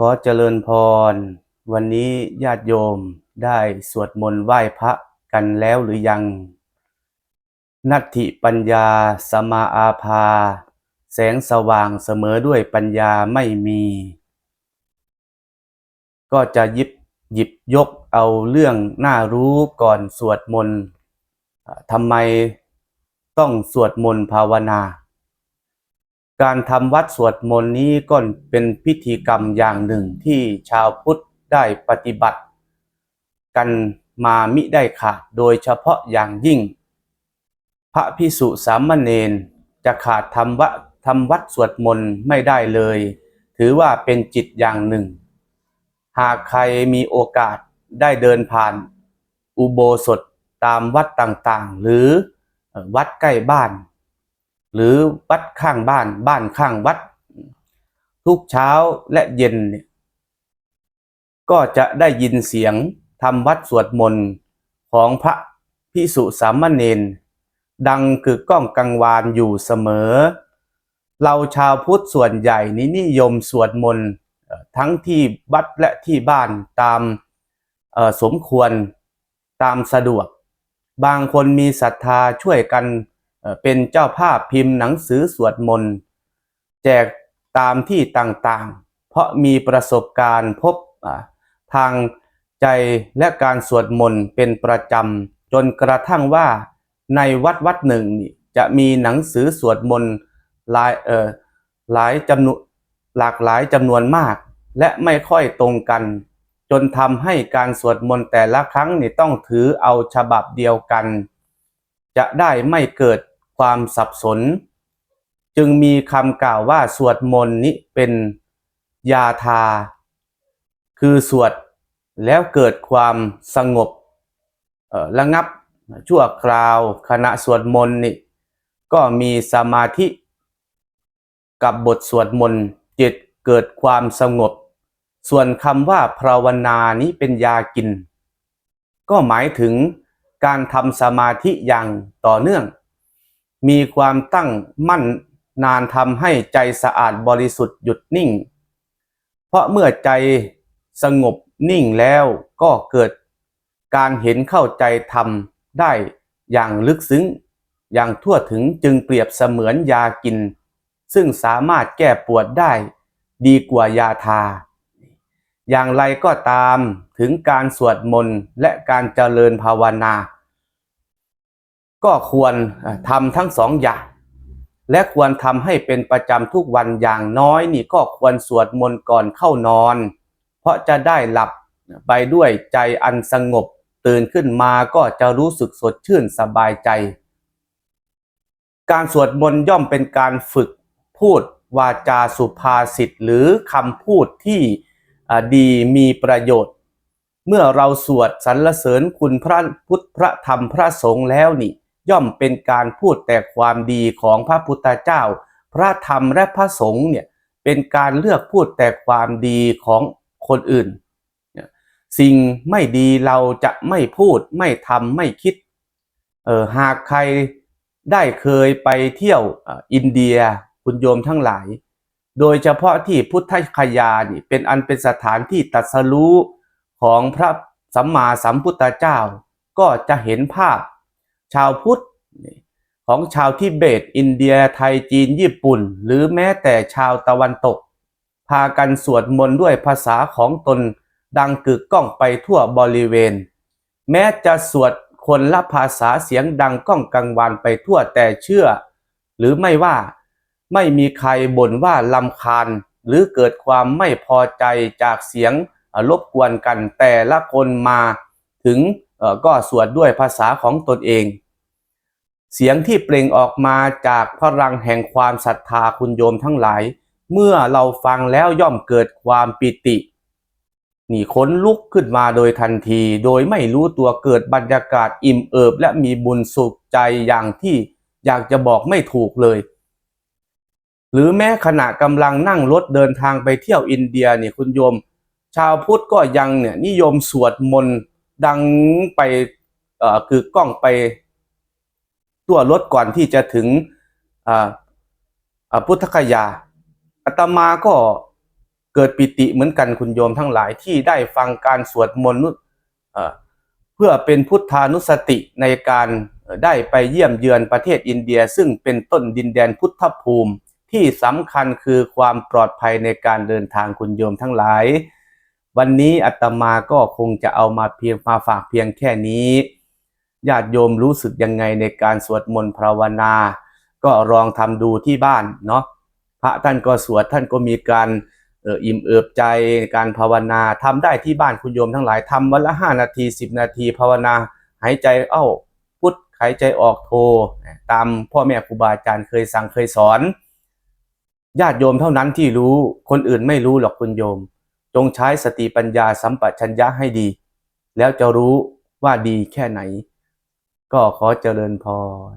ขอเจริญพร วันนี้ญาติโยมได้สวดมนต์ไหว้พระกันแล้วหรือยัง นัตถิปัญญาสมาอาภา แสงสว่างเสมอด้วยปัญญาไม่มี ก็จะยิบหยิบยกเอาเรื่องน่ารู้ก่อนสวดมนต์ทำไมต้องสวดมนต์ภาวนา การทำวัดสวดมนต์นี้ก็เป็นพิธีกรรมอย่างหนึ่งที่ชาวพุทธได้ปฏิบัติ กันมามิได้ขาดโดยเฉพาะอย่างยิ่ง พระพิสุสามเณรจะขาดทำวะทำวัดสวดมนต์ไม่ได้เลย ถือว่าเป็นจิตอย่างหนึ่ง หากใครมีโอกาสได้เดินผ่าน อุโบสถตามวัดต่างๆ หรือวัดใกล้บ้าน หรือวัดข้างบ้านบ้านข้างวัด ทุกเช้าและเย็นเนี่ยก็จะได้ยินเสียงทำวัดสวดมนต์ของพระพิสุสามเณรดังกึกก้องกังวานอยู่เสมอ เราชาวพุทธส่วนใหญ่นี้นิยมสวดมนต์ทั้งที่วัดและที่บ้านตามสมควรตามสะดวก บางคนมีศรัทธาช่วยกัน เป็นเจ้าภาพพิมพ์หนังสือสวดมนต์แจกตามที่ต่างๆ เพราะมีประสบการณ์พบทางใจและการสวดมนต์เป็นประจำจนกระทั่งว่าในวัดวัดหนึ่งนี่จะมีหนังสือสวดมนต์หลายเอ่อหลายจำนวนหลากหลายจำนวนมาก และไม่ค่อยตรงกัน จนทำให้การสวดมนต์แต่ละครั้งนี่ต้องถือเอาฉบับเดียวกัน จะได้ไม่เกิด ความสับสน จึงมีคำกล่าวว่าสวดมนต์นี้เป็นยาทา คือสวดแล้วเกิดความสงบระงับชั่วคราวขณะสวดมนต์นี่ก็มีสมาธิ กับบทสวดมนต์จิตเกิดความสงบ ส่วนคำว่าภาวนานี้เป็นยากิน ก็หมายถึงการทำสมาธิอย่างต่อเนื่อง มีความตั้งมั่นนานทำให้ใจสะอาดบริสุทธิ์หยุดนิ่ง เพราะเมื่อใจสงบนิ่งแล้วก็เกิดการเห็นเข้าใจธรรมได้อย่างลึกซึ้ง อย่างทั่วถึงจึงเปรียบเสมือนยากิน ซึ่งสามารถแก้ปวดได้ดีกว่ายาทา อย่างไรก็ตามถึงการสวดมนต์และการเจริญภาวนา ก็ควรทำทั้งสองอย่าง และควรทำให้เป็นประจำทุกวันอย่างน้อยนี่ก็ควรสวดมนต์ก่อนเข้านอน เพราะจะได้หลับไปด้วยใจอันสงบ ตื่นขึ้นมาก็จะรู้สึกสดชื่นสบายใจ การสวดมนต์ย่อมเป็นการฝึกพูดวาจาสุภาษิตหรือคำพูดที่ดีมีประโยชน์ เมื่อเราสวดสรรเสริญคุณพระพุทธพระธรรมพระสงฆ์แล้วนี่ ย่อมเป็นการพูดแต่ความดีของพระพุทธเจ้า พระธรรมและพระสงฆ์เนี่ยเป็นการเลือกพูดแต่ความดีของคนอื่น สิ่งไม่ดีเราจะไม่พูดไม่ทำไม่คิดเออหากใครได้เคยไปเที่ยวอ,อินเดียคุณโยมทั้งหลาย โดยเฉพาะที่พุทธคยานี่เป็นอันเป็นสถานที่ตรัสรู้ของพระสัมมาสัมพุทธเจ้า ก็จะเห็นภาพ ชาวพุทธของชาวทิเบต อินเดียไทยจีนญี่ปุ่น หรือแม้แต่ชาวตะวันตก พากันสวดมนต์ด้วยภาษาของตนดังกึกก้องไปทั่วบริเวณ แม้จะสวดคนละภาษาเสียงดังก้องกังวานไปทั่วแต่เชื่อ หรือไม่ว่าไม่มีใครบ่นว่าลำคาญ หรือเกิดความไม่พอใจจากเสียงรบกวนกันแต่ละคนมาถึง ก็สวดด้วยภาษาของตนเอง เสียงที่เปล่งออกมาจากพลังแห่งความศรัทธาคุณโยมทั้งหลาย เมื่อเราฟังแล้วย่อมเกิดความปิติ นี่ขนลุกขึ้นมาโดยทันที โดยไม่รู้ตัวเกิดบรรยากาศอิ่มเอิบ และมีบุญสุขใจอย่างที่อยากจะบอกไม่ถูกเลย หรือแม้ขณะกำลังนั่งรถเดินทางไปเที่ยวอินเดียเนี่ยคุณโยม ชาวพุทธก็ยังเนี่ยนิยมสวดมนต์ ดังไปเอ่อคือกล้องไปตัวรถก่อนที่จะถึงอ่าอ่าพุทธคยาอาตมาก็เกิดปิติเหมือนกันคุณโยมทั้งหลายที่ได้ฟังการสวดมนต์เอ่อเพื่อเป็นพุทธานุสติในการได้ไปเยี่ยมเยือนประเทศอินเดีย ซึ่งเป็นต้นดินแดนพุทธภูมิที่สำคัญคือความปลอดภัยในการเดินทางคุณโยมทั้งหลาย วันนี้อาตมาก็คงจะเอามาเพียงมาฝากเพียงแค่นี้ญาติโยมรู้สึกยังไงในการสวดมนต์ภาวนา ก็ลองทำดูที่บ้านเนาะพระท่านก็สวดท่านก็มีการเอออิ่มเอิบใจการภาวนาทำได้ที่บ้านคุณโยมทั้งหลายทำวันละห้านาทีสิบนาทีภาวนา หายใจเอ้าพุทธหายใจออกโท ตามพ่อแม่ครูบาอาจารย์เคยสั่งเคยสอน ญาติโยมเท่านั้นที่รู้คนอื่นไม่รู้หรอกคุณโยม จงใช้สติปัญญาสัมปชัญญะให้ดี แล้วจะรู้ว่าดีแค่ไหน ก็ขอเจริญพร